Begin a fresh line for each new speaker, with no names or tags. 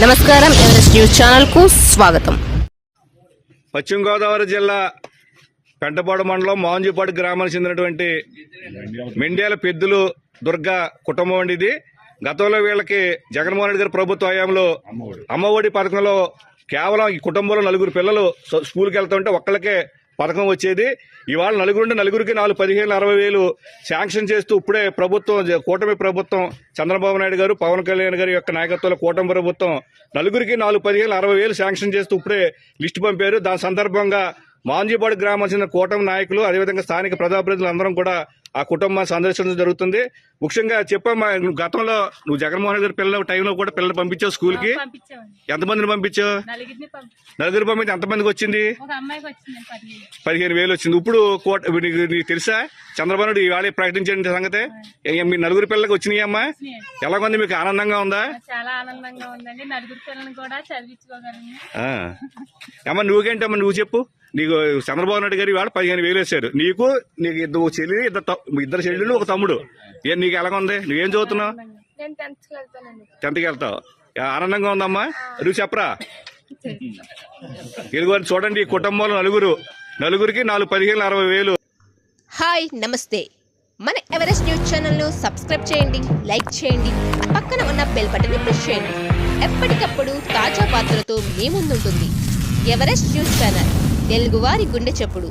నమస్కారం Everest news ఛానల్కు స్వాగతం.
పశ్చిమ గోదావరి జిల్లా పెంటపాడు మండలం మాంజుపాడు గ్రామానికి చెందినటువంటి మెండ్యాల పెద్దులు దుర్గా కుటుంబం అండి ఇది. గతంలో వీళ్ళకి జగన్మోహన్ రెడ్డి గారి ప్రభుత్వ హయాంలో అమ్మఒడి పథకంలో కేవలం ఈ కుటుంబంలో నలుగురు పిల్లలు స్కూల్కి వెళ్తుంటే ఒక్కళ్ళకే పథకం వచ్చేది. ఇవాళ నలుగురుంటే నలుగురికి నాలుగు పదిహేను అరవై వేలు శాంక్షన్ చేస్తూ ఇప్పుడే ప్రభుత్వం కూటమి ప్రభుత్వం చంద్రబాబు నాయుడు గారు పవన్ కళ్యాణ్ గారి యొక్క నాయకత్వంలో కూటమి ప్రభుత్వం నలుగురికి నాలుగు పదిహేను అరవై వేలు శాంక్షన్ చేస్తూ ఇప్పుడే లిస్టు పంపారు. దాని సందర్భంగా మాంజీపాడు గ్రామం చెందిన కూటమి నాయకులు అదేవిధంగా స్థానిక ప్రజాప్రతినిధులు అందరం కూడా ఆ కుటుంబాన్ని సందర్శించడం జరుగుతుంది. ముఖ్యంగా చెప్పమ్మా నువ్వు గతంలో నువ్వు జగన్మోహన్ రెడ్డి పిల్లల టైంలో కూడా పిల్లలు పంపించావు
స్కూల్కి
ఎంతమందిని పంపించావు? నలుగురు పంపించి. ఎంతమందికి వచ్చింది?
పదిహేను.
వేలు వచ్చింది. ఇప్పుడు కోట నీకు తెలుసా? చంద్రబాబు నాయుడు ఇవాళ ప్రకటించిన సంగతి? మీ నలుగురు పిల్లలకి వచ్చినాయి అమ్మా?
వచ్చినాయండి.
ఎలాగుంది మీకు ఆనందంగా ఉందా?
చాలా ఆనందంగా ఉందండి. నలుగురు పిల్లల్ని కూడా చదివించుకోగలను.
అమ్మ నువ్వేంటమ్మా? నువ్వు చెప్పు. నీకు చంద్రబాబు నాయుడు గారు ఇవాళ పదిహేను వేలు వేశారు. నీకు నీకు ఇద్దరు చెల్లి ఇద్దరు త- ఇద్దరు చెల్లెలు ఒక తమ్ముడు. ఏం నీకు ఎలాగ ఉంది? నువ్వేం చదువుతున్నావు?
నేను టెన్త్కి
వెళ్తావు. ఆనందంగా ఉందమ్మా. నువ్వు చెప్పరా? ఇదిగో చూడండి ఈ కుటుంబంలో నలుగురు. నలుగురికి నాలుగు పదిహేను అరవై వేలు.
హాయ్ నమస్తే. మన ఎవరెస్ట్ న్యూస్ ఛానల్ను సబ్స్క్రైబ్ చేయండి లైక్ చేయండి పక్కన ఉన్న బెల్ బటన్ని ప్రెస్ చేయండి. ఎప్పటికప్పుడు తాజా వార్తలతో మీ ముందుంటుంది. Everest news channel. తెలుగువారి గుండె చప్పుడు.